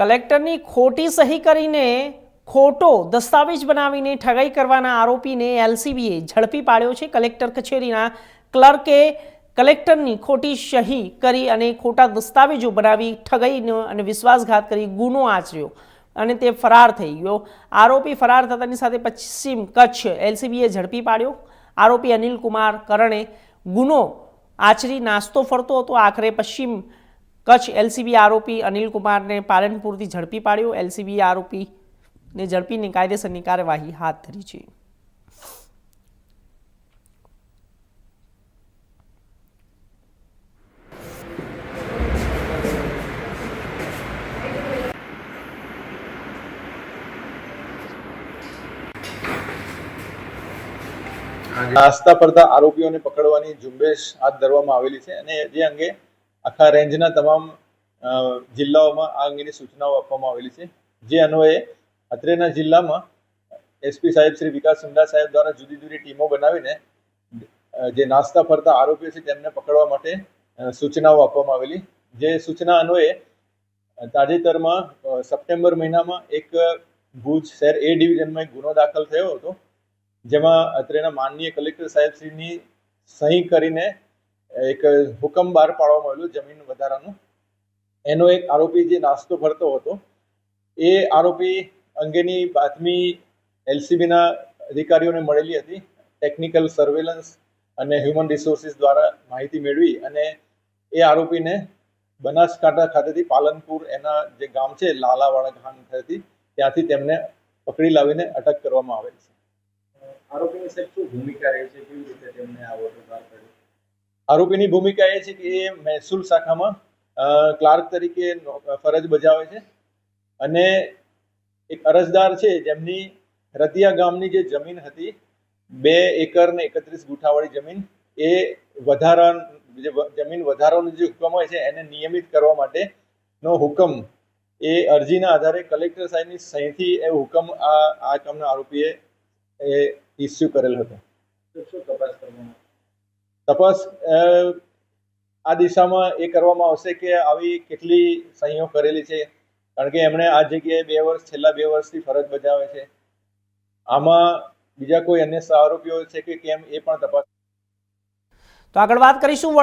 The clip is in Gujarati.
કલેક્ટરની ખોટી સહી કરીને ખોટો દસ્તાવેજ બનાવીને ઠગાઈ કરવાના આરોપીને એલસીબીએ ઝડપી પાડ્યો છે. કલેક્ટર કચેરીના ક્લર્કે કલેક્ટરની ખોટી સહી કરી અને ખોટા દસ્તાવેજો બનાવી ઠગાઈનો અને વિશ્વાસઘાત કરી ગુનો આચર્યો અને તે ફરાર થઈ ગયો. આરોપી ફરાર થતાની સાથે પશ્ચિમ કચ્છ એલસીબીએ ઝડપી પાડ્યો. આરોપી અનિલ કુમાર કરણે ગુનો આચરી નાસ્તો ફરતો હતો. આખરે પશ્ચિમ કચ્છ એલસીબી આરોપી અનિલ કુમારને પાલનપુરથી ઝડપી પાડ્યો. એલસીબી આરોપીને ઝડપીને કાયદેસરની કાર્યવાહી હાથ ધરી છે. નાસ્તા પડતા આરોપીઓને પકડવાની ઝુંબેશ હાથ ધરવામાં આવેલી છે અને જે અંગે આખા રેન્જના તમામ જિલ્લાઓમાં આ અંગેની સૂચનાઓ આપવામાં આવેલી છે. જે અન્વયે અત્રેના જિલ્લામાં એસપી સાહેબ શ્રી વિકાસ સુંડા સાહેબ દ્વારા જુદી જુદી ટીમો બનાવીને જે નાસ્તા ફરતા આરોપીઓ છે તેમને પકડવા માટે સૂચનાઓ આપવામાં આવેલી. જે સૂચના અન્વયે તાજેતરમાં સપ્ટેમ્બર મહિનામાં એક ભુજ શહેર એ ડિવિઝનમાં એક ગુનો દાખલ થયો હતો, જેમાં અત્રેના માનનીય કલેક્ટર સાહેબ શ્રીની સહી કરીને એક હુકમ બહાર પાડવામાં આવેલો, જમીન વધારાનું. એનો એક આરોપી જે નાસ્તો ભરતો હતો, એ આરોપી અંગેની બાતમી એલસીબીના અધિકારીઓને મળેલી હતી. ટેકનિકલ સર્વેલન્સ અને હ્યુમન રિસોર્સિસ દ્વારા માહિતી મેળવી અને એ આરોપીને બનાસકાંઠા ખાતેથી પાલનપુર એના જે ગામ છે, લાલાવાડા ગામ ખાતેથી, ત્યાંથી તેમને પકડી લાવીને અટક કરવામાં આવેલ છે. આરોપીની સાહેબ શું ભૂમિકા રહી છે? કેવી રીતે તેમને આ ઓર્ડર બહાર પાડ્યો આરોપીની ભૂમિકા એ છે કે એ મહેસૂલ શાખામાં ક્લાર્ક તરીકે ફરજ બજાવે છે. અને એક અરજદાર છે, જેમની રતિયા ગામની જે જમીન હતી, બે એકર ને એકત્રીસ ગુઠાવાળી જમીન, એ વધારા જે જમીન વધારાનો જે હુકમ હોય છે, એને નિયમિત કરવા માટેનો હુકમ. એ અરજીના આધારે કલેક્ટર સાહેબની સહીથી એ હુકમ આ આ કામના આરોપીએ એ ઇસ્યુ કરેલ હતો. શું તપાસ કરવામાં તપાસ આ દિશામાં એ કરવામાં આવશે કે આવી કેટલી સહીઓ કરેલી છે? કારણ કે એમણે આ જગ્યાએ બે વર્ષ, છેલ્લા બે વર્ષથી ફરજ બજાવે છે. આમાં બીજા કોઈ અન્ય આરોપીઓ છે કે કેમ એ પણ તપાસ તો આગળ વાત કરીશું